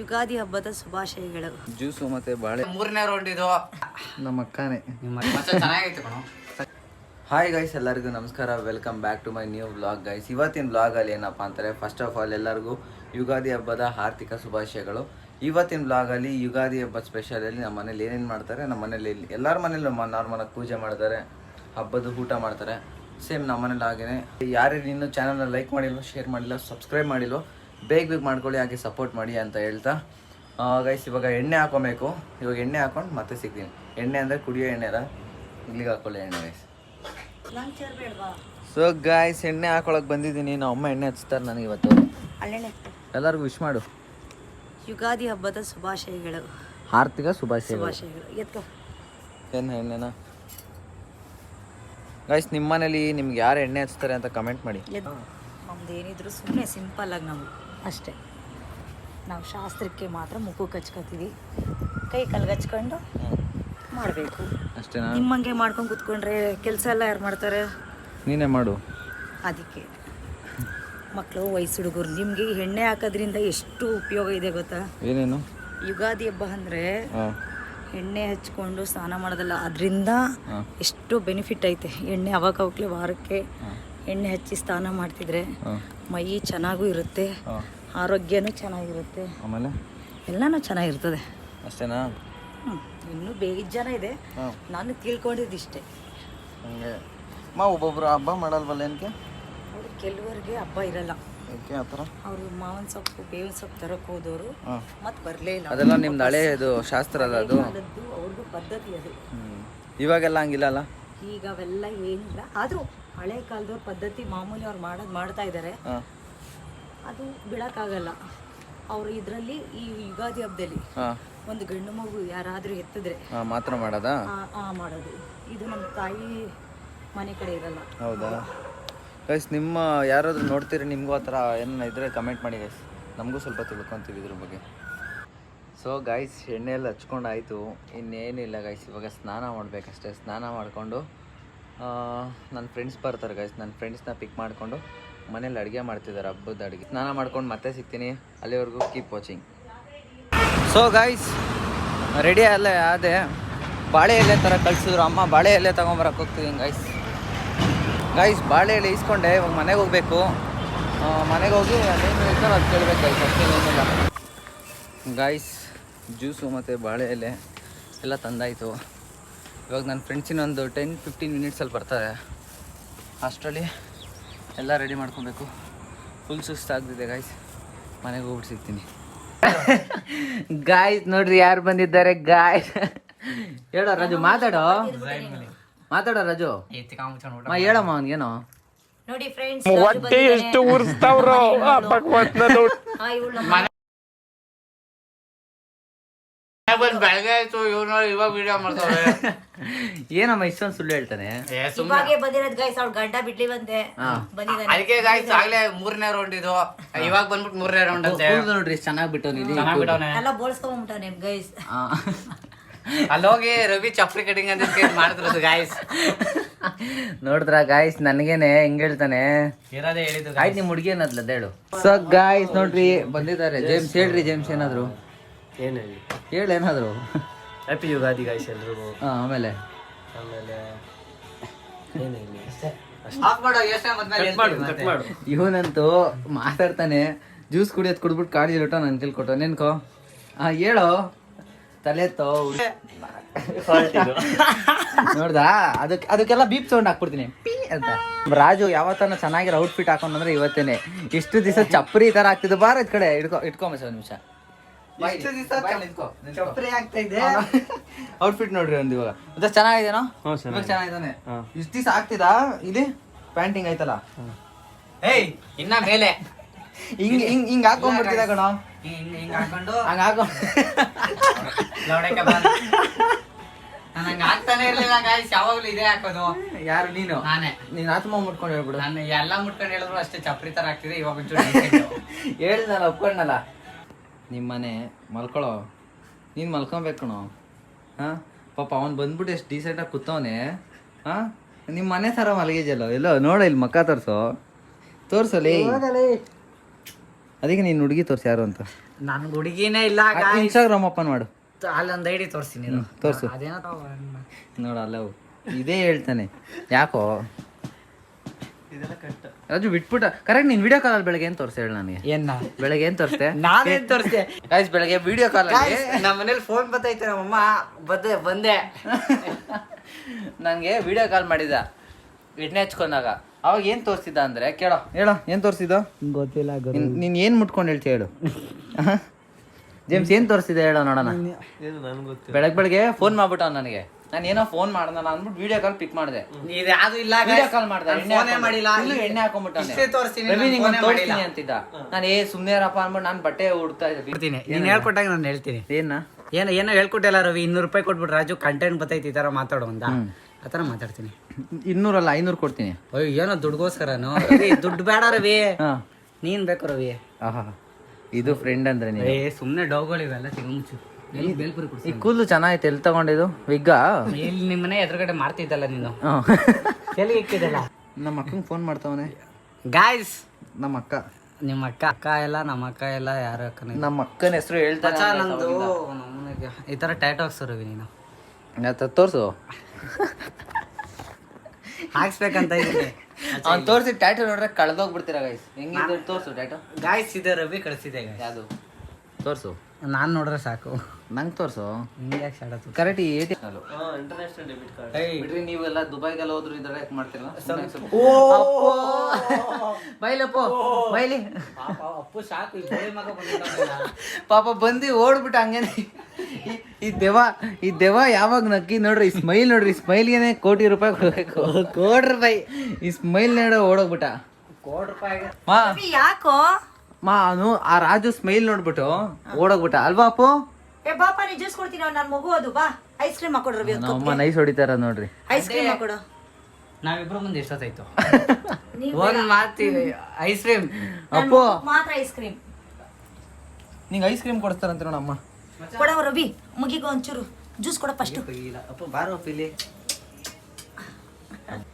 ಯುಗಾದಿ ಹಬ್ಬದ ಶುಭಾಶಯಗಳು. ಜ್ಯೂಸು ಮತ್ತೆ ಬಾಳೆ. ಮೂರನೇ ರೌಂಡ್ ಇದು. ನಮ್ಮ ಅಕ್ಕನೇ. ಮತ್ತೆ ಚೆನ್ನಾಗೈತೆ ಕಣೋ. ಹಾಯ್ ಗೈಸ್ ಎಲ್ಲರಿಗೂ ನಮಸ್ಕಾರ. Welcome back to my new blog guys ಇವತ್ತಿನ ಬ್ಲಾಗಲ್ಲಿ ಏನಪ್ಪ ಅಂತಾರೆ ಫಸ್ಟ್ ಆಫ್ ಆಲ್ ಎಲ್ಲರಿಗೂ ಯುಗಾದಿ ಹಬ್ಬದ ಆರ್ಥಿಕ ಶುಭಾಶಯಗಳು. ಇವತ್ತಿನ ಬ್ಲಾಗಲ್ಲಿ ಯುಗಾದಿ ಹಬ್ಬ ಸ್ಪೆಷಲಲ್ಲಿ ನಮ್ಮ ಮನೇಲಿ ಏನೇನು ಮಾಡ್ತಾರೆ ನಮ್ಮ ಮನೇಲಿ ಎಲ್ಲರ ಮನೇಲಿ ನಾರ್ಮಲಾಗಿ ಪೂಜೆ ಮಾಡ್ತಾರೆ ಹಬ್ಬದ ಊಟ ಮಾಡ್ತಾರೆ. ಸೇಮ್ ನಮ್ಮ ಮನೇಲಿ ಹಾಗೇನೆ. ಯಾರ್ಯಾರು ಇನ್ನೂ ಚಾನಲ್ನ ಲೈಕ್ ಮಾಡಿಲ್ವೋ ಶೇರ್ ಮಾಡಿಲ್ಲ ಸಬ್ಸ್ಕ್ರೈಬ್ ಮಾಡಿಲ್ವೋ ಬೇಗ ಬೇಗ ಮಾಡ್ಕೊಳ್ಳಿ ಹಾಗೆ ಸಪೋರ್ಟ್ ಮಾಡಿ ಅಂತ ಹೇಳ್ತಾ. ಗೈಸ್ ಇವಾಗ ಎಣ್ಣೆ ಹಾಕೊಬೇಕು ಇವಾಗ ಎಣ್ಣೆ ಹಾಕೊಂಡು ಮತ್ತೆ ಸಿಗ್ತೀನಿ. ಎಣ್ಣೆ ಅಂದರೆ ಕುಡಿಯೋ ಎಣ್ಣೆ ಅಲ್ಲ ಇಲ್ಲಿಗೆ ಹಾಕೊಳ್ಳಿ ಎಣ್ಣೆ ಗೈಸ್ ಸೊ ಗಾಯ್ಸ್ ಎಣ್ಣೆ ಹಾಕೊಳಕ್ ಬಂದಿದ್ದೀನಿ. ನಮ್ಮ ಅಮ್ಮ ಎಣ್ಣೆ ಹಚ್ತಾರೆ ನನಗೆ ಇವತ್ತು. ಎಲ್ಲರಿಗೂ ವಿಶ್ ಮಾಡು. ಯುಗಾದಿ ಹಬ್ಬದ ಶುಭಾಶಯಗಳು. ಆರ್ಥಿಕ ಶುಭಾಶಯಗಳು. ಏನು ಎಣ್ಣೆನ? ಗಾಯ್ಸ್ ನಿಮ್ಮ ಮನೇಲಿ ನಿಮ್ಗೆ ಯಾರು ಎಣ್ಣೆ ಹಚ್ತಾರೆ ಅಂತ ಕಮೆಂಟ್ ಮಾಡಿ. ನಮ್ದು ಏನಿದ್ರು ಸುಮ್ಮನೆ ಸಿಂಪಲ್ ಆಗಿ ನಾವು ಅಷ್ಟೇ. ನಾವು ಶಾಸ್ತ್ರಕ್ಕೆ ಮಾತ್ರ ಮುಖಕ್ಕೆ ಹಚ್ಕೋತೀವಿ ಕೈ ಕಲ್ಗಚ್ಕೊಂಡು ಮಾಡಬೇಕು. ಅಷ್ಟೇ ನಿಮ್ಮಂಗೆ ಮಾಡ್ಕೊಂಡು ಕುತ್ಕೊಂಡ್ರೆ ಕೆಲಸ ಎಲ್ಲ ಯಾರು ಮಾಡ್ತಾರೆ? ನೀನೇ ಮಾಡು. ಅದಕ್ಕೆ. ಮಕ್ಕಳು ವಯಸ್ಸು ಹುಡುಗರು ನಿಮಗೆ ಎಣ್ಣೆ ಹಾಕೋದ್ರಿಂದ ಎಷ್ಟು ಉಪಯೋಗ ಇದೆ ಗೊತ್ತಾ? ಏನೇನು? ಯುಗಾದಿ ಹಬ್ಬ ಅಂದರೆ ಎಣ್ಣೆ ಹಚ್ಕೊಂಡು ಸ್ನಾನ ಮಾಡೋದಲ್ಲ ಅದರಿಂದ ಎಷ್ಟು ಬೆನಿಫಿಟ್ ಐತೆ. ಎಣ್ಣೆ ಅವಾಗ ಅವಾಗಲೇ ವಾರಕ್ಕೆ ಎಣ್ಣೆ ಹಚ್ಚಿ ಸ್ನಾನ ಮಾಡ್ತಿದ್ರೆ ಮೈ ಚೆನ್ನಾಗೂ ಇರುತ್ತೆ ಆರೋಗ್ಯನೂ ಚೆನ್ನಾಗಿರುತ್ತೆ. ಆಮೇಲೆ? ಎಲ್ಲನೂ ಚೆನ್ನಾಗಿರ್ತದೆ. ಅಷ್ಟೇನಾ? ಹ್ಞೂ ಇನ್ನೂ ಬೇಗ ಜನ ಇದೆ. ನಾನು ತಿಳ್ಕೊಂಡಿದ್ದಿಷ್ಟೇ. ಹಂಗೆ. ಮಾ ಒಬ್ಬೊಬ್ರು ಹಬ್ಬ ಮಾಡಲ್ವಲ್ಲ ಏನಕ್ಕೆ? ಅವ್ರು ಕೆಲವರಿಗೆ ಹಬ್ಬ ಇರಲ್ಲ. ಯಾಕೆ ಆ ಥರ? ಅವರು ಮಾವಿನ ಸೊಪ್ಪು ಬೇವಿನ ಸೊಪ್ಪು ತರಕ್ಕೆ ಹೋದವರು ಮತ್ತೆ ಬರಲೇ ಇಲ್ಲ. ಅದೆಲ್ಲ ನಿಮ್ದು ಹಳೆ ಇದು ಶಾಸ್ತ್ರ ಅಲ್ಲ ಅದು? ಅವ್ರಿಗೂ ಪದ್ಧತಿ ಅದು. ಇವಾಗೆಲ್ಲ ಹಂಗಿಲ್ಲ ಅಲ್ಲ? ಈಗ ಅವೆಲ್ಲ ಏನಿಲ್ಲ. ಆದರೂ ಹಳೆ ಕಾಲದವ್ರ ಪದ್ಧತಿ ಮಾಮೂಲಿ ಅವ್ರು ಮಾಡೋದು ಮಾಡ್ತಾ ಇದ್ದಾರೆ ಅದು ಬಿಡಕ್ಕಾಗಲ್ಲ. ಅವರು ಇದರಲ್ಲಿ ಈ ಯುಗಾದಿ ಹಬ್ಬದಲ್ಲಿ ಒಂದು ಗಂಡು ಮಗು ಯಾರಾದ್ರೂ ಎತ್ತಿದ್ರೆ ಹಾಂ ಮಾತ್ರ ಮಾಡೋದಾ? ಮಾಡೋದು. ಇದು ನಮ್ಮ ತಾಯಿ ಮನೆ ಕಡೆ ಇರಲ್ಲ. ಹೌದಾ? ಗೈಸ್ ನಿಮ್ಮ ಯಾರಾದರೂ ನೋಡ್ತೀರಿ? ನಿಮಗೂ ಆ ಥರ ಏನಾರ ಇದ್ರೆ ಕಮೆಂಟ್ ಮಾಡಿ ಗೈಸ್ ನಮಗೂ ಸ್ವಲ್ಪ ತಿಳ್ಕೊತೀವಿ ಇದ್ರ ಬಗ್ಗೆ. ಸೊ ಗೈಸ್ ಎಣ್ಣೆ ಎಲ್ಲ ಹಚ್ಕೊಂಡು ಆಯಿತು. ಇನ್ನೇನಿಲ್ಲ ಗೈಸ್ ಇವಾಗ ಸ್ನಾನ ಮಾಡಬೇಕಷ್ಟೇ. ಸ್ನಾನ ಮಾಡಿಕೊಂಡು ನನ್ನ ಫ್ರೆಂಡ್ಸ್ ಬರ್ತಾರೆ ಗೈಸ್ ನನ್ನ ಫ್ರೆಂಡ್ಸ್ನ ಪಿಕ್ ಮಾಡಿಕೊಂಡು ಮನೇಲಿ ಅಡುಗೆ ಮಾಡ್ತಿದ್ದಾರೆ ಹಬ್ಬದ ಅಡುಗೆ. ಸ್ನಾನ ಮಾಡ್ಕೊಂಡು ಮತ್ತೆ ಸಿಗ್ತೀನಿ. ಅಲ್ಲಿವರೆಗೂ keep watching so guys ready ಅಲ್ಲೇ ಅದೇ ಬಾಳೆ ಎಲೆ ಥರ ಕಳಿಸಿದ್ರು. ಅಮ್ಮ ಬಾಳೆ ಎಲೆ ತೊಗೊಂಬರಕ್ಕೆ ಹೋಗ್ತಿದ್ದೀನಿ ಗೈಸ್ ಗೈಸ್ ಬಾಳೆ ಎಲೆ ಇಸ್ಕೊಂಡೆ ಇವಾಗ ಮನೆಗೆ ಹೋಗಬೇಕು. ಮನೆಗೆ ಹೋಗಿ ಅದೇನು ಇರ್ತಾರೆ, ಅದು ಕೇಳಬೇಕು ಗೈಸ್ ಅಷ್ಟೇನೇನಿಲ್ಲ ಗಾಯ್ಸ್ ಜ್ಯೂಸು ಮತ್ತು ಬಾಳೆ ಎಲೆ ಎಲ್ಲ ತಂದಾಯಿತು. ಇವಾಗ ನನ್ನ ಫ್ರೆಂಡ್ಸಿನ ಒಂದು ಟೆನ್ ಫಿಫ್ಟೀನ್ ಮಿನಿಟ್ಸಲ್ಲಿ ಬರ್ತಾರೆ. ಅಷ್ಟರಲ್ಲಿ ಎಲ್ಲ ರೆಡಿ ಮಾಡ್ಕೊಬೇಕು. ಫುಲ್ ಸುಸ್ತಾಗ್ತಿದೆ ಗಾಯ್ಸ್ ಮನೆಗೆ ಹೋಗ್ಬಿಟ್ಟು ಸಿಗ್ತೀನಿ. ಗಾಯ್ಸ್ ನೋಡ್ರಿ ಯಾರು ಬಂದಿದ್ದಾರೆ ಗಾಯ್ ಹೇಳೋ ರಾಜು ಮಾತಾಡೋ? ಮಾತಾಡೋ ರಾಜು? ಮಾ ಹೇಳಮ್ಮ ಅವನಿಗೇನೋ? ನೋಡಿ ಫ್ರೆಂಡ್ಸ್ ಹೊಟ್ಟೆ ಎಷ್ಟು ಉರ್ಸ್ತಾವ್ರೋ? ಬಂದ್ ಬೆಳಗ್ಗೆ ಆಯ್ತು ಇವಾಗ ವಿಡಿಯೋ ಮಾಡ್ತಾವೆ ಏನಮ್ಮ ಇಷ್ಟೊಂದು ಸುಳ್ಳು ಹೇಳ್ತಾನೆ. ಇವಾಗೆ ಬಂದಿರೋದು ಗೈಸ್ ಅವ್ಳ ಗಂಡ ಬಿಡ್ಲಿ ಬಂದೆ. ಹಾ. ಬಂದಿದ್ದಾನೆ. ಅದಕ್ಕೆ ಗಾಯ್ಸ್ ಆಗ್ಲೇ ಮೂರನೇ ರೌಂಡ್ ಇದು. ಇವಾಗ ಬಂದ್ಬಿಟ್ಟು ಮೂರನೇ ರೌಂಡ್ ಅಂತೆ. ಕೂದಲು ನೋಡ್ರಿ ಎಷ್ಟು ಚೆನ್ನಾಗಿ ಬಿಟ್ಟು ಚೆನ್ನಾಗ್ ಬಿಟ್ಟವ್ನೆ. ಎಲ್ಲ ಗೈಸ್ ಅಲ್ಲಿ ಹೋಗಿ ರವಿ ಚಪ್ರಿ ಕಟಿಂಗ್ ಅಂತ ಮಾಡ್ತಿರೋದು ಗಾಯ್ಸ್ ನೋಡಿದ್ರ ಗಾಯ್ಸ್ ನನಗೇನೆ ಹೆಂಗ್ ಹೇಳ್ತಾನೆ. ಇರೋದೇ ಹೇಳಿದ್ದು ಆಯ್ತು ನಿಮ್ ಹುಡುಗಿ ಏನದ್ಲ ಹೇಳು. ಸೊ ಗಾಯ್ಸ್ ನೋಡ್ರಿ ಬಂದಿದ್ದಾರೆ. ಜೇಮ್ಸ್ ಹೇಳ್ರಿ ಜೇಮ್ಸ್ ಏನಾದ್ರು. ಏನಲ್ಲಿ. ಹೇಳ ಏನಾದ್ರು ಹ್ಯಾಪಿ ಯುಗಾದಿ ಗಾಯ್ಸ್ ಎಲ್ರಿಗೂ. ಹಾಂ ಆಮೇಲೆ. ಆಮೇಲೆ ಇವನಂತೂ ಮಾತಾಡ್ತಾನೆ ಜ್ಯೂಸ್ ಕುಡಿಯೋದ್ ಕುಡ್ಬಿಟ್ಟು ಕಾಳಿ ಲೋಟ ನನ್ ಕೊಟ್ಟು ನೆನ್ಕೋ ಹಾ ಹೇಳೋ. ತಲೆ ಎತ್ತೋ ನೋಡ್ದಾ? ಅದಕ್ಕೆ ಅದಕ್ಕೆಲ್ಲ ಬೀಪ್ ಸೌಂಡ್ ಹಾಕ್ಬಿಡ್ತೀನಿ. ಪೀ ಅಂತ. ರಾಜು ಯಾವತ್ತನ ಚೆನ್ನಾಗಿರೋ ಔಟ್ಫಿಟ್ ಹಾಕೊಂಡ್ರೆ ಇವತ್ತೇನೆ. ಇಷ್ಟು ದಿವಸ ಚಪ್ರಿ ತರ ಆಗ್ತಿದ್ದು. ಬಾರ ಇದ್ ಕಡೆ ಇಟ್ಕೊ ಇಟ್ಕೊಂಬ ಒಂದ್ ಇದೆ. ಔಟ್ಫಿಟ್ ನೋಡ್ರಿ ಒಂದು ಇವಾಗ. ಮತ್ತೆ ಚೆನ್ನಾಗಿದೇನೋ? ಚೆನ್ನಾಗಿದಾನೆ ಇವಾಗ ಚೆನ್ನಾಗಿ ಚೆನ್ನಾಗಿದ್ದಾನೆ ಇಷ್ಟು ಇಷ್ಟ ದಿವಸ ಆಗ್ತಿದಾ? ಇಲ್ಲಿ? ಪ್ಯಾಂಟಿಂಗ್ ಆಯ್ತಲ್ಲ? ಏಯ್ ಇನ್ನ ಮೇಲೆ. ಹಿಂಗ್ ಹಿಂಗ್ ಹಿಂಗ್ ಹಾಕೊಂಡ್ಬಿಡ್ತಿದ ಕಣ? ಹಿಂಗ್ ಹಿಂಗ್ ಹಾಕೊಂಡು. ಹಂಗ ಹಾಕೋ. ಲವಡಕ್ಕೆ ಬಂದ್. ನಾನ್ ಹಂಗ್ ಹಾಕ್ತಾನೆ ಇರ್ಲಿಲ್ಲ ಗಾಯ್ಸ್ ಯಾವಾಗ್ಲೂ ಇದೇ ಹಾಕೋದು. ಯಾರು ನೀನು? ನಾನೇ. ನೀನ್ ಆತ್ಮ ಮುಟ್ಕೊಂಡು ಹೇಳ್ಬಿಡು. ನಾನು ಎಲ್ಲ ಮುಟ್ಕೊಂಡು ಹೇಳಿದ್ರು ಅಷ್ಟೇ ಚಪ್ರಿ ತರ ಆಗ್ತಿದೆ ಇವಾಗ. ಹೇಳಿದ್ನಲ್ಲ ಒಪ್ಕೊಂಡಲ್ಲ ನಿಮ್ಮನೆ ಮಲ್ಕೊಳೋ? ನೀನು ಮಲ್ಕೊಬೇಕಣೋ ಕಣೋ. ಹಾಂ? ಪಾಪ ಅವ್ನು ಬಂದ್ಬಿಟ್ಟು ಎಷ್ಟು ಡೀಸೆಂಟಾಗಿ ಕೂತವನೆ. ಹಾಂ? ನಿಮ್ಮ ಮನೆ ಥರ ಮಲಗಿದೆಯಲ್ಲ? ಎಲ್ಲೋ ನೋಡ ಇಲ್ಲಿ ಮಕ್ಕ ತೋರ್ಸೋ. ತೋರ್ಸಲಿ ಅದಕ್ಕೆ ನೀನು ಹುಡುಗಿ ತೋರಿಸಿ ಯಾರು ಅಂತ. ನನ್ಗೆ ಹುಡುಗಿನೇ ಇಲ್ಲ. ಇನ್ಸ್ಟಾಗ್ರಾಮ್ ಓಪನ್ ಮಾಡು. ಅಲ್ಲೊಂದು ಐಡಿ ತೋರಿಸ್ತೀನಿ. ನೀನು ತೋರ್ಸು. ಅದೇನೋ ನೋಡ ಅಲ್ಲವು ಇದೇ ಹೇಳ್ತಾನೆ. ಯಾಕೋ? ರಾಜು ಬಿಟ್ಬಿಟ್ಟ. ಕರೆಕ್ಟ್ ನೀನ್ ವಿಡಿಯೋ ಕಾಲಲ್ಲಿ ಬೆಳಗ್ಗೆ ಏನ್ ತೋರಿಸಿ ಹೇಳು ನನಗೆ? ಏನ? ಬೆಳಗ್ಗೆ ಏನ್ ತೋರಿಸ್ತೇ ನಾನೇನ್ ತೋರಿಸ್ತೆ ಗಾಯ್ಸ್ ಬೆಳಗ್ಗೆ ವಿಡಿಯೋ ಕಾಲ್ ನಮ್ಮ ಮನೇಲಿ ಫೋನ್ ಬತ್ತೈತೆ ನಮ್ಮಮ್ಮ. ಬದ್ದೆ ಬಂದೆ. ನನಗೆ ವಿಡಿಯೋ ಕಾಲ್ ಮಾಡಿದ. ಎಣ್ಣೆ ಹಚ್ಕೊಂಡಾಗ. ಅವಾಗ ಏನು ತೋರಿಸಿದ ಅಂದ್ರೆ ಕೇಳೋ. ಹೇಳೋ ಏನು ತೋರಿಸಿದ ಗೊತ್ತಿಲ್ಲ ನೀನು ಏನು ಮುಟ್ಕೊಂಡು ಹೇಳ್ತಿ ಹೇಳು. ಜೇಮ್ಸ್ ಏನು ತೋರಿಸಿದೆ ಹೇಳೋ ನೋಡೋಣ. ಏನು ನನ್ಗೆ ಗೊತ್ತಿಲ್ಲ. ಬೆಳಗ್ಗೆ ಬೆಳಗ್ಗೆ ಫೋನ್ ಮಾಡ್ಬಿಟ್ಟ ನನಗೆ. ನಾನು ಏನೋ ಫೋನ್ ಮಾಡ್ದ ನಾನು ಅಂದ್ಬಿಟ್ಟು ವಿಡಿಯೋ ಕಾಲ್ ಪಿಕ್ ಮಾಡಿದೆ. ಇದು ಯಾವ್ದು ಇಲ್ಲ ವಿಡಿಯೋ ಕಾಲ್ ಮಾಡ್ದೆ ನಾನ್ ಫೋನೇ ಮಾಡಿಲ್ಲ. Full ಎಣ್ಣೆ ಇಷ್ಟೇ ತೋರಿಸ್ತೀನಿ, ರವಿ ನಾನ್ ನಿಂಗೆ ಫೋನೇ ತೋರಿಸ್ತೀನಿ ಮಾಡಿಲ್ಲ. ಅಂತಿದ್ದ. ನಾನು ಏ ಸುಮ್ಮನೆ ಇರಪ್ಪ ಅಂದ್ಬಿಟ್ಟು ನಾನು ಬಟ್ಟೆ ಉಡ್ತಾ ಇದ್ದೀನಿ ಹೇಳ್ತೀನಿ ನೀನ್ ಹೇಳ್ಕೊಟ್ಟಾಗ ನಾನು ಹೇಳ್ತೀನಿ. ಏನ? ಏನೋ ಏನೋ ಹೇಳ್ಕೊಟ್ಟಿಲ್ಲ ರವಿ ಇನ್ನೂರು ರೂಪಾಯಿ ಕೊಟ್ಬಿಟ್ಟು ರಾಜು ಕಂಟೆಂಟ್ ಬತ್ತೈತಿ ಈ ತರ ಮಾತಾಡೋ ಅಂತ. ಆ ಥರ ಮಾತಾಡ್ತೀನಿ. ಇನ್ನೂರಲ್ಲ ಐನೂರು ಕೊಡ್ತೀನಿ. ಅಯ್ಯೋ ಏನೋ ದುಡ್ಗೋಸ್ಕರನು ರವಿ ದುಡ್ಡು ಬೇಡ ರವಿ. ಹಾ. ನೀನ್ ಬೇಕು ರವಿ. ಆಹಾ ಇದು ಫ್ರೆಂಡ್ ಅಂದ್ರೆ ನೀವು ಏ ಸುಮ್ಮನೆ ಡೌಗಳಿವೆಲ್ಲ ತಿರುಮುಚ್ಚು ಈ ಕೂದಲು ಚೆನ್ನಾಗೈತೆ ಎಲ್ಲಿ ತಗೊಂಡಿದ್ದು? ವಿಗ್ಗ? ಇಲ್ಲಿ ನಿಮ್ಮನೆ ಎದುರುಗಡೆ ಮಾಡ್ತಿದ್ದಲ್ಲ ನೀನು. ಇಕ್ಕಿದಲ್ಲ ನಮ್ಮ ಅಕ್ಕಂಗೆ ಫೋನ್ ಮಾಡ್ತಾವನೆ. ಗಾಯ್ಸ್ ನಮ್ಮ ಅಕ್ಕ. ನಿಮ್ಮ ಅಕ್ಕ. ಅಕ್ಕ ಎಲ್ಲ ನಮ್ಮ ಅಕ್ಕ ಎಲ್ಲ ಯಾರ ಅಕ್ಕನ? ನಮ್ಮ ಅಕ್ಕನ ಹೆಸರು ಹೇಳ್ತಾ ನಂದು. ಈ ಥರ ಟ್ಯಾಟೋ ರವಿ ನೀನು. ತೋರ್ಸು. ಹಾಕ್ಸ್ಬೇಕಂತ ಇದ್ದೀನಿ. ಅವ್ನು ತೋರಿಸಿ ಟ್ಯಾಟೋ ನೋಡ್ರೆ ಕಳ್ದೋಗ್ಬಿಡ್ತೀರ ಗಾಯ್ಸ್ ಹೆಂಗಿದೆ? ತೋರಿಸು ಟ್ಯಾಟೋ ಗಾಯ್ಸ್ ಇದೆ ರವಿ ಕಳಿಸಿದೆ ಗಾಯ್ಸ್ ಯಾವುದು? ತೋರ್ಸು. ನಾನು ನೋಡ್ರೆ ಸಾಕು. ನಂಗೆ ತೋರ್ಸು. ನಿಂಗೆ ಯಾಕೆ ಶಾಡತ್ತು ಕರೆಕ್ಟ್ ಈ A T international debit card ಬಿಡ್ರಿ ನೀವೆಲ್ಲ ದುಬೈಗೆಲ್ಲ ಹೋದ್ರು ಇದ್ರೆ ಯಾಕೆ ಮಾಡ್ತೀರಾ ಬೈಲಪ್ಪ ಬೈಲಿ. ಅಪ್ಪು ಸಾಕು ಮಗ. ಪಾಪ ಬಂದು ಓಡ್ಬಿಟ್ಟು ಹಂಗೇನೆ ಈ- ದೆವ ಈ ದೆವ ಯಾವಾಗ ನಕ್ಕಿ ನೋಡ್ರಿ ಈ ಸ್ಮೈಲ್ ನೋಡ್ರಿ ಈ ಸ್ಮೈಲ್ಗೆನೆ ಕೋಟಿ ರೂಪಾಯಿ ಕೊಡ್ಬೇಕು. ಕೋಟಿ ರೂಪಾಯಿ. ಈ ಸ್ಮೈಲ್ ನೋಡ ಓಡೋಗ್ಬಿಟ್ಟ. ಕೋಟಿ ರೂಪಾಯಿ ಮಾ. ಯಾಕೋ? ಮಾ ಅವನು ಆ ರಾಜು ಸ್ಮೈಲ್ ನೋಡ್ಬಿಟ್ಟು ಓಡೋಗ್ಬಿಟ್ಟ. ಅಲ್ವಾ ಅಪ್ಪು? ಏ ಬಾಪ ನೀ ಜ್ಯೂಸ್ ಕೊಡ್ತೀನಿ ನನ್ನ ಮಗು ಅದು. ಬಾ ಐಸ್ ಕ್ರೀಮ್ ಹಾಕೊಡ್ರಿ ರವಿ ನಮ್ಮ ಅಮ್ಮ ನೈಸ್ ಹೊಡಿತಾರ ನೋಡ್ರಿ. ಐಸ್ ಕ್ರೀಮ್ ಹಾಕೊಡು. ನಾವಿಬ್ರು ಮುಂದೆ ಎಷ್ಟೊತ್ತಾಯ್ತು? ಒಂದ್ ಮಾತಿ ಐಸ್ ಕ್ರೀಮ್ ಅಪ್ಪು. ಮಾತ್ರ ಐಸ್ ಕ್ರೀಮ್ ನಿಂಗೆ ಐಸ್ ಕ್ರೀಮ್ ಕೊಡ್ತಾರಂತ ನೋಡಮ್ಮ. ಕೊಡವ ರವಿ ಮುಗಿಗೋ ಒಂಚೂರು. ಜ್ಯೂಸ್ ಕೊಡ ಫಸ್ಟ್ ಅಪ್ಪ ಬಾರೋ ಪಿಲಿ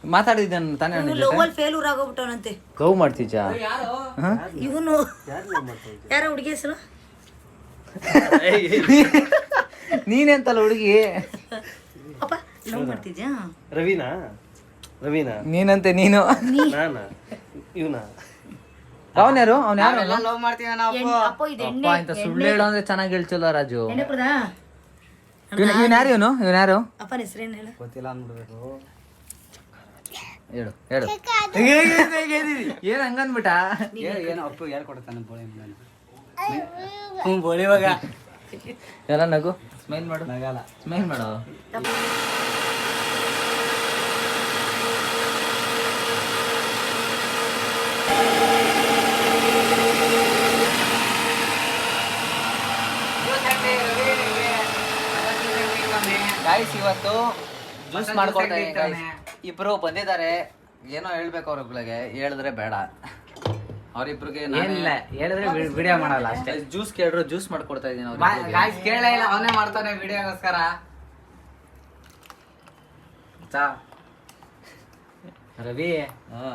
ಮಾತಾಡಿದ್ದಾನೆ ತಾನೇ ಇವನು ಲೋವಲ್ ಫೇಲ್ಯೂರ್ ಆಗೋಗ್ಬಿಟ್ಟವನಂತೆ. ಗೌ ಮಾಡ್ತೀಜ ಇವನು ಯಾರ ಹುಡುಗಿ ಹೆಸರು? ನೀನೆಂತಲ್ಲ ಹುಡುಗಿ? ಅಪ್ಪ ಲವ್ ಮಾಡ್ತಿದ್ಯಾ? ರವಿನಾ? ರವಿನಾ? ನೀನಂತೆ ನೀನು? ನಾನಾ? ಇವನಾ? ಅವನ್ ಯಾರು? ಅವ್ನ ಯಾರು? ಎಣ್ಣೆ ಅಪ್ಪ ಇದು ಅಪ್ಪ ಎಣ್ಣೆ ಇಂತ ಸುಳ್ಳು ಹೇಳೋ ಅಂದ್ರೆ ಚೆನ್ನಾಗಿ ಹೇಳ್ಚಲ್ಲ ರಾಜು. ಎಣ್ಣೆ ಕುಡ್ದಾ? ಇವನ್ ಯಾರು ಇವನು? ಇವನ್ ಯಾರು? ಅಪ್ಪನ ಹೆಸರೇನು ಹೇಳ? ಗೊತ್ತಿಲ್ಲ ಅಂದ್ಬಿಡ್ಬೇಕು. ಹೇಳು ಹೇಳು. ಏನ್ ಹಂಗನ್ಬಿಟ್ಟ? ಏನು ಅಪ್ಪು ಯಾರು ಕೊಡ್ತಾನೆ ಬೋಳಿ ಹ್ಞೂ ಬೋಳಿ ಇವಾಗ. ಎಲ್ಲ ನಗು? ಸ್ಮೈಲ್ ಮಾಡು. ನಗಲ್ಲ. ಸ್ಮೈಲ್ ಮಾಡು. ಗಾಯ್ಸ್ ಇವತ್ತು ಜ್ಯೂಸ್ ಮಾಡ್ಕೊಳ್ತಾ guys. ಇಬ್ರು ಬಂದಿದ್ದಾರೆ. ಏನೋ ಹೇಳ್ಬೇಕು ಅವ್ರಿಗೆ ಹೇಳಿದ್ರೆ ಬೇಡ. ಅವ್ರಿಬ್ರಿಗೆ ಏನಿಲ್ಲ ಹೇಳಿದ್ರೆ ವಿಡಿಯೋ ಮಾಡಲ್ಲ ಅಷ್ಟೇ. ಜ್ಯೂಸ್ ಕೇಳಿದ್ರು ಜ್ಯೂಸ್ ಮಾಡ್ಕೊಡ್ತಾ ಇದೀನಿ ಅವ್ರಿಬ್ರಿಗೆ. ಗಾಯ್ಸ್ ಕೇಳೇ ಇಲ್ಲ ಅವನೇ ಮಾಡ್ತಾನೆ ವಿಡಿಯೋಗೋಸ್ಕರ ಚಾ. ರವಿ ಹಾ.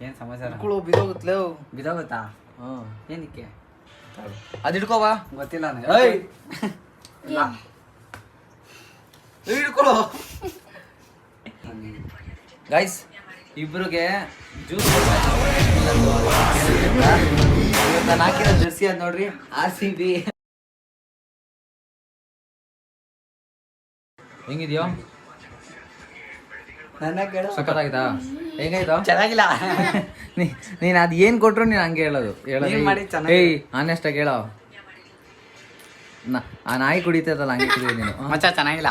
ಏನ್ ಸಮಾಚಾರ? ಮಕ್ಕಳು ಬಿದೋಗುತ್ತಲೇ ಬಿದೋಗುತ್ತಾ ಹ್ಮ್ ಏನಕ್ಕೆ? ಅದ್ ಹಿಡ್ಕೋವಾ ಗೊತ್ತಿಲ್ಲ ಏಯ್! ಹಿಡ್ಕೊಳ್ಳೋ ಗೈಸ್ ಇಬ್ರಿಗೆ ಜ್ಯೂಸ್ ನಾನು ಹಾಕಿರೋ ಜರ್ಸಿ ಅದ್ ನೋಡ್ರಿ? ಆರ್ ಸಿ ಬಿ ಹೆಂಗಿದ್ಯೋ? ನನ್ನ ಕೇಳು. ಸಖತ್ತಾಗಿತ್ತಾ ಹೆಂಗಾಯ್ತು ಚೆನ್ನಾಗಿಲ್ಲ. ನೀ ನೀನ್ ಅದ್ ಏನ್ ಕೊಟ್ರು ನೀನ್ ಹಂಗೆ ಹೇಳೋದು. ಹೇಳೋದು. ನೀನ್ ಏಯ್, ಮಾಡಿದ್ ಚೆನ್ನಾಗಿದೆ. ಏಯ್ ಆನೆಸ್ಟ್ ಆಗಿ ಹೇಳೋ. ಆ ನಾಯಿ ಕುಡಿತದಲ್ಲ ಹಂಗೆ ನೀನು. ಮಚ್ಚ ಚೆನ್ನಾಗಿಲ್ಲ.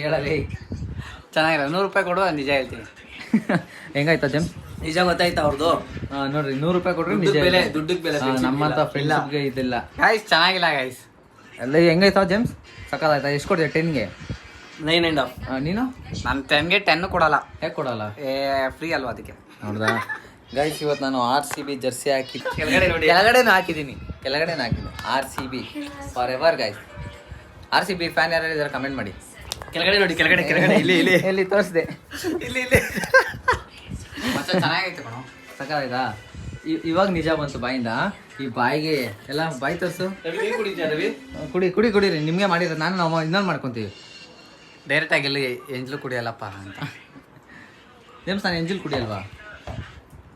ಹೇಳಲ್ಲ ಏಯ್. ಚೆನ್ನಾಗಿಲ್ಲ. ನೂರು ರೂಪಾಯಿ ಕೊಡು ನಿಜ ಹೇಳ್ತೀನಿ. ಹೆಂಗಾಯ್ತಾ ಜಮ್ ನಿಜ ಗೊತ್ತಾಯ್ತು ಅವ್ರದ್ದು ನೋಡ್ರಿ ನೂರು ರೂಪಾಯಿ ಕೊಟ್ರೆ ನಿಜ ಬೆಲೆ- ದುಡ್ಡಿಗೆ ಬೆಲೆ ನಮ್ಮಂತ. ಫ್ರೆಂಡ್ಸ್ಗೆ ಇದಿಲ್ಲ. ಗಾಯ್ಸ್ ಚೆನ್ನಾಗಿಲ್ಲ ಗಾಯ್ಸ್ ಎಲ್ಲ ಹೆಂಗಾಯ್ತಾ ಜೇಮ್ಸ್ ಸಕ್ಕತ್ತಾಯ್ತಾ ಎಷ್ಟು ಕೊಡ್ತೀಯ ಟೆನ್ಗೆ ನೈನ್ ಆ್ಯಂಡ್ ಹಾಫ್ ನೀನು? ನಾನು ಟೆನ್ಗೆ ಟೆನ್ ಕೊಡಲ್ಲ. ಹೇಗೆ ಕೊಡಲ್ಲ? ಏ ಫ್ರೀ ಅಲ್ವಾ ಅದಕ್ಕೆ? ನೋಡ್ದಾ ಗೈಸ್ ಇವತ್ತು ನಾನು ಆರ್ ಸಿ ಬಿ ಜರ್ಸಿ ಹಾಕಿ ಕೆಳಗಡೆ ನೋಡಿ. ಕೆಳಗಡೆನೂ ಹಾಕಿದ್ದೀನಿ. ಕೆಳಗಡೆನೂ ಹಾಕಿದ್ದೀನಿ. R C B forever guys R C B fan ಯಾರು ಇದ್ದಾರೆ ಕಮೆಂಟ್ ಮಾಡಿ. ಕೆಳಗಡೆ ನೋಡಿ ಕೆಳಗಡೆ ಕೆಳಗಡೆ ಇಲ್ಲಿ ಇಲ್ಲಿ. ಇಲ್ಲಿ ತೋರಿಸಿದೆ. ಇಲ್ಲಿ ಇಲ್ಲಿ. ಚೆನ್ನಾಗೈತೆ ಕಣೋ ಸಕ್ಕತ್ತಾಯ್ತಾ ಇವಾಗ ನಿಜ ಬಂತು ಬಾಯಿಂದ. ಈ ಬಾಯಿಗೆ ಎಲ್ಲ ಬಾಯಿ ತೋರಿಸು. ಕುಡಿ ಕುಡಿ ಕುಡಿರಿ ನಿಮಗೆ ಮಾಡಿದ್ರೆ ನಾನು ನಾವು ಇನ್ನೊಂದು ಮಾಡ್ಕೊತೀವಿ. ಡೈರೆಕ್ಟ್ ಆಗಿ ಎಲ್ಲಿ ಎಂಜಲು ಕುಡಿಯಲ್ಲಪ್ಪ ಅಂತ. ಜೇಮ್ಸ್ ನಾನು ಎಂಜಲ್ ಕುಡಿಯಲ್ವಾ?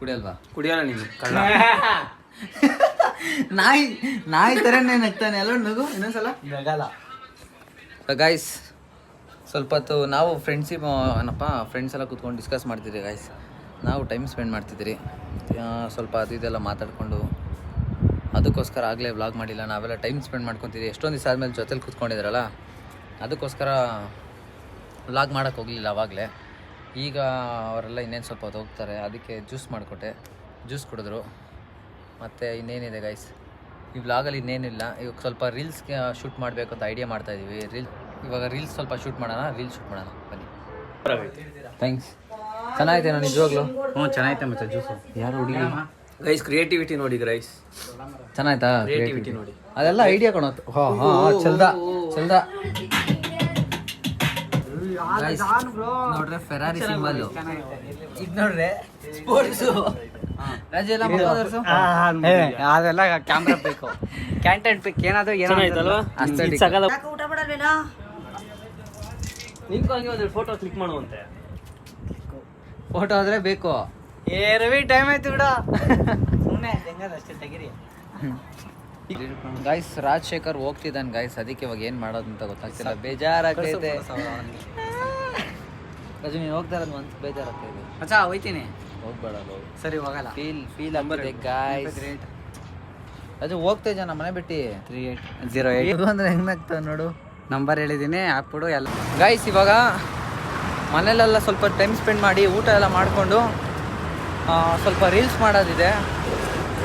ಕುಡಿಯಲ್ವಾ? ಕುಡಿಯಲ್ಲ ನೀನು ಕಳ್ಳ. ನಾಯಿ ನಾಯಿ ಥರನೇ ನಗ್ತಾನೆ. ಎಲ್ಲ ನಗು? ಇನ್ನೊಂದ್ಸಲ? ಗಾಯ್ಸ್ ಸ್ವಲ್ಪ ಹೊತ್ತು ನಾವು ಫ್ರೆಂಡ್ಸಿ ಏನಪ್ಪ ಫ್ರೆಂಡ್ಸ್ ಎಲ್ಲ ಕೂತ್ಕೊಂಡು ಡಿಸ್ಕಸ್ ಮಾಡ್ತಿದ್ರಿ ಗಾಯ್ಸ್ ನಾವು ಟೈಮ್ ಸ್ಪೆಂಡ್ ಮಾಡ್ತಿದ್ರಿ. ಸ್ವಲ್ಪ ಅದು ಇದೆಲ್ಲ ಮಾತಾಡಿಕೊಂಡು, ಅದಕ್ಕೋಸ್ಕರ ಆಗಲೇ ವ್ಲಾಗ್ ಮಾಡಿಲ್ಲ. ನಾವೆಲ್ಲ ಟೈಮ್ ಸ್ಪೆಂಡ್ ಮಾಡ್ಕೊತಿದ್ವಿ ಎಷ್ಟೊಂದು ದಿವಸ ಆದಮೇಲೆ ಜೊತೆಲಿ ಕೂತ್ಕೊಂಡಿದ್ರಲ್ಲ, ಅದಕ್ಕೋಸ್ಕರ ವ್ಲಾಗ್ ಮಾಡೋಕ್ಕೆ ಹೋಗಲಿಲ್ಲ ಅವಾಗಲೇ. ಈಗ ಅವರೆಲ್ಲ ಇನ್ನೇನು ಸ್ವಲ್ಪ ಹೊತ್ತು ಹೋಗ್ತಾರೆ. ಅದಕ್ಕೆ ಜ್ಯೂಸ್ ಮಾಡಿಕೊಟ್ಟೆ. ಜ್ಯೂಸ್ ಕುಡಿದ್ರು. ಮತ್ತು ಇನ್ನೇನಿದೆ ಗೈಸ್ ಈ ವ್ಲಾಗಲ್ಲಿ ಇನ್ನೇನಿಲ್ಲ. ಇವಾಗ ಸ್ವಲ್ಪ ರೀಲ್ಸ್ಗೆ ಶೂಟ್ ಮಾಡಬೇಕು ಅಂತ ಐಡಿಯಾ ಮಾಡ್ತಾಯಿದ್ದೀವಿ ರೀಲ್ ಇವಾಗ ರೀಲ್ಸ್ ಸ್ವಲ್ಪ ಶೂಟ್ ಮಾಡೋಣ ರೀಲ್ಸ್ ಶೂಟ್ ಮಾಡೋಣ ಬನ್ನಿ. ಥ್ಯಾಂಕ್ಸ್ ಚೆನ್ನಾಗೈತೆ ನಿಜವಾಗ್ಲೂ. ಹ್ಞೂ ಚೆನ್ನಾಗೈತೆ ಮತ್ತೆ ಜ್ಯೂಸು ಯಾರು ಹುಡುಗಿ? ಗೈಸ್ ಕ್ರಿಯೇಟಿವಿಟಿ ನೋಡಿ ಗೈಸ್ ಚೆನ್ನಾಯ್ತಾ ಕ್ರಿಯೇಟಿವಿಟಿ ನೋಡಿ. ಅದೆಲ್ಲ ಐಡಿಯಾ ಕೊಡೋದು ಹಾ ಹಾ ಚಲ್ದ ಚಲ್ದ. ನೋಡ್ರೆ ಫೆರಾರಿ ಸಿಂಬಲ್ ಇದು ನೋಡ್ರೆ ಸ್ಪೋರ್ಟ್ಸ್. ಅದೆಲ್ಲ ಕ್ಯಾಮ್ರಾ ಬೇಕು. ಕ್ಯಾಂಟೆಂಟ್ ಬೇಕು ಏನಾದ್ರು ಚೆನ್ನಾಯ್ತಲ್ವಾ Aesthetic. ಯಾಕೆ ಊಟ ಮಾಡಲ್ವೇನೋ ನಿಂತ್ಕೊ ಹಂಗೆ ಫೋಟೋ ಕ್ಲಿಕ್ ಮಾಡುವಂತೆ. ಫೋಟೋ ಆದ್ರೆ ಬೇಕು. ಏ ರವಿ ಟೈಮ್ ಆಯ್ತು ಬಿಡ. ಸುಮ್ಮನೆ ಹೆಂಗದಷ್ಟೇ ತೆಗಿರಿ. ಗಾಯ್ಸ್ ರಾಜಶೇಖರ್ ಹೋಗ್ತಿದ್ದಾನೆ ಗಾಯ್ಸ್ ಅದಕ್ಕೆ ಇವಾಗ ಏನ್ ಮಾಡೋದು ಅಂತ ಗೊತ್ತಾಗ್ತಿಲ್ಲ. ಬೇಜಾರಾಗ್ತೈತೆ. ರಾಜು ನೀನು ಹೋಗ್ತಾ ಇರೋದು ಮನ್ಸು ಬೇಜಾರಾಗ್ತೈತೆ ಮಚ್ಚ ಹೋಯ್ತೀನಿ. ಹೋಗ್ಬೇಡ ಸರಿ ಹೋಗಲ್ಲ. ಫೀಲ್ ಫೀಲ್ ಆಗ್ತದೆ ಗಾಯ್ಸ್ ರಜು ಹೋಗ್ತಾ ಜನ ಮನೆ ಬಿಟ್ಟು? ತ್ರೀ ಏಟ್ ಜೀರೋ ಏಟ್ ಅಂದ್ರೆ ಹೆಂಗಾಗ್ತದೆ ನೋಡು. ನಂಬರ್ ಹೇಳಿದ್ದೀನಿ ಹಾಕ್ಬಿಡು ಎಲ್ಲ. ಗಾಯ್ಸ್ ಇವಾಗ ಮನೇಲೆಲ್ಲ ಸ್ವಲ್ಪ ಟೈಮ್ ಸ್ಪೆಂಡ್ ಮಾಡಿ ಊಟ ಎಲ್ಲ ಮಾಡಿಕೊಂಡು ಸ್ವಲ್ಪ ರೀಲ್ಸ್ ಮಾಡೋದಿದೆ.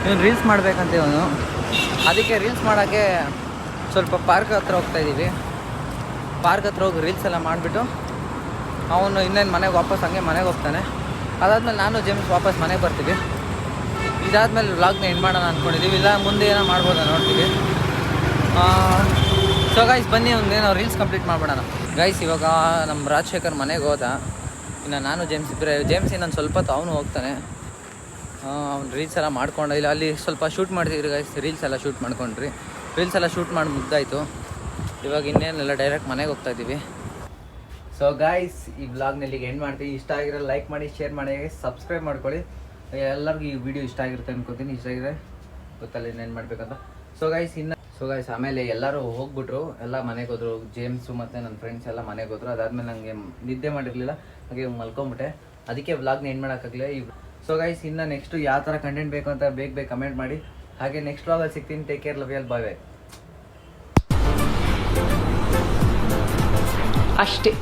ಇವನು ರೀಲ್ಸ್ ಮಾಡಬೇಕಂತ ಇವನು. ಅದಕ್ಕೆ ರೀಲ್ಸ್ ಮಾಡೋಕ್ಕೆ ಸ್ವಲ್ಪ ಪಾರ್ಕ್ ಹತ್ರ ಹೋಗ್ತಾ ಇದ್ದೀವಿ ಪಾರ್ಕ್ ಹತ್ರ ಹೋಗಿ ರೀಲ್ಸ್ ಎಲ್ಲ ಮಾಡಿಬಿಟ್ಟು, ಅವನು ಇನ್ನೇನು ಮನೆಗೆ ವಾಪಸ್ ಹಂಗೆ ಮನೆಗೆ ಹೋಗ್ತಾನೆ. ಅದಾದಮೇಲೆ ನಾನು ಜೇಮ್ಸ್ ವಾಪಸ್ ಮನೆಗೆ ಬರ್ತೀವಿ. ಇದಾದಮೇಲೆ ವ್ಲಾಗ್ನ ಎಂಡ್ ಮಾಡೋಣ ಅಂದ್ಕೊಂಡಿದ್ದೀವಿ ಇಲ್ಲ, ಮುಂದೆ ಏನೋ ಮಾಡ್ಬೋದು ನೋಡ್ತೀವಿ. ಸೊ ಗೈಸ್ ಬನ್ನಿ, ಒಂದೇನೋ ರೀಲ್ಸ್ ಕಂಪ್ಲೀಟ್ ಮಾಡ್ಬಿಡೋಣ. ಗೈಸ್ ಇವಾಗ ನಮ್ಮ ರಾಜಶೇಖರ್ ಮನೆಗೆ ಹೋದ. ಇನ್ನು ನಾನು ಜೇಮ್ಸ್ ಇಬ್ಬರೇ ಜೇಮ್ಸ್ ಇನ್ನೊಂದು ಸ್ವಲ್ಪ ಹೊತ್ತು ಅವನು ಹೋಗ್ತಾನೆ. ಅವ್ನು ರೀಲ್ಸ್ ಎಲ್ಲ ಮಾಡ್ಕೊಂಡು ಇಲ್ಲ, ಅಲ್ಲಿ ಸ್ವಲ್ಪ ಶೂಟ್ ಮಾಡ್ತಿದ್ರಿ ಗೈಸ್ ರೀಲ್ಸ್ ಎಲ್ಲ ಶೂಟ್ ಮಾಡ್ಕೊಂಡ್ರಿ. ರೀಲ್ಸ್ ಎಲ್ಲ ಶೂಟ್ ಮಾಡಿ ಮುಗ್ದಾಯಿತು. ಇವಾಗ ಇನ್ನೇನೆಲ್ಲ ಡೈರೆಕ್ಟ್ ಮನೆಗೆ ಹೋಗ್ತಾ ಇದ್ದೀವಿ. ಸೊ ಗಾಯ್ಸ್ ಈ ಬ್ಲಾಗ್ನಲ್ಲಿ ಎಂಡ್ ಮಾಡ್ತೀವಿ. ಇಷ್ಟ ಆಗಿರೋ ಲೈಕ್ ಮಾಡಿ ಶೇರ್ ಮಾಡಿ ಸಬ್ಸ್ಕ್ರೈಬ್ ಮಾಡ್ಕೊಳ್ಳಿ. ಎಲ್ಲರಿಗೂ ಈ ವಿಡಿಯೋ ಇಷ್ಟ ಆಗಿರುತ್ತೆ ಅನ್ಕೋತೀನಿ. ಇಷ್ಟ ಆಗಿದೆ ಗೊತ್ತಲ್ಲ ಇನ್ನೇನು ಮಾಡಬೇಕಂತ. ಸೊ ಗೈಸ್ ಇನ್ನು ಸೊ ಗೈಸ್ ಆಮೇಲೆ ಎಲ್ಲರೂ ಹೋಗ್ಬಿಟ್ರು. ಎಲ್ಲ ಮನೆಗೆ ಹೋದ್ರು. ಜೇಮ್ಸು ಮತ್ತು ನನ್ನ ಫ್ರೆಂಡ್ಸ್ ಎಲ್ಲ ಮನೆಗೆ ಹೋದ್ರು. ಅದಾದ್ಮೇಲೆ ನನಗೆ ನಿದ್ದೆ ಮಾಡಿರಲಿಲ್ಲ. ಹಾಗೆ ಮಲ್ಕೊಂಬಿಟ್ಟೆ. ಅದಕ್ಕೆ ವ್ಲಾಗ್ನ ಏನು ಮಾಡೋಕ್ಕಾಗಲಿಲ್ಲ. ಈ ಸೊ ಗೈಸ್ ಇನ್ನು ನೆಕ್ಸ್ಟು ಯಾವ ಥರ ಕಂಟೆಂಟ್ ಬೇಕು ಅಂತ ಬೇಗ ಬೇಗ ಕಮೆಂಟ್ ಮಾಡಿ. ಹಾಗೆ ನೆಕ್ಸ್ಟ್ ವ್ಲಾಗಲ್ಲಿ ಸಿಗ್ತೀನಿ. Take care love bye bye ಅಷ್ಟೇ.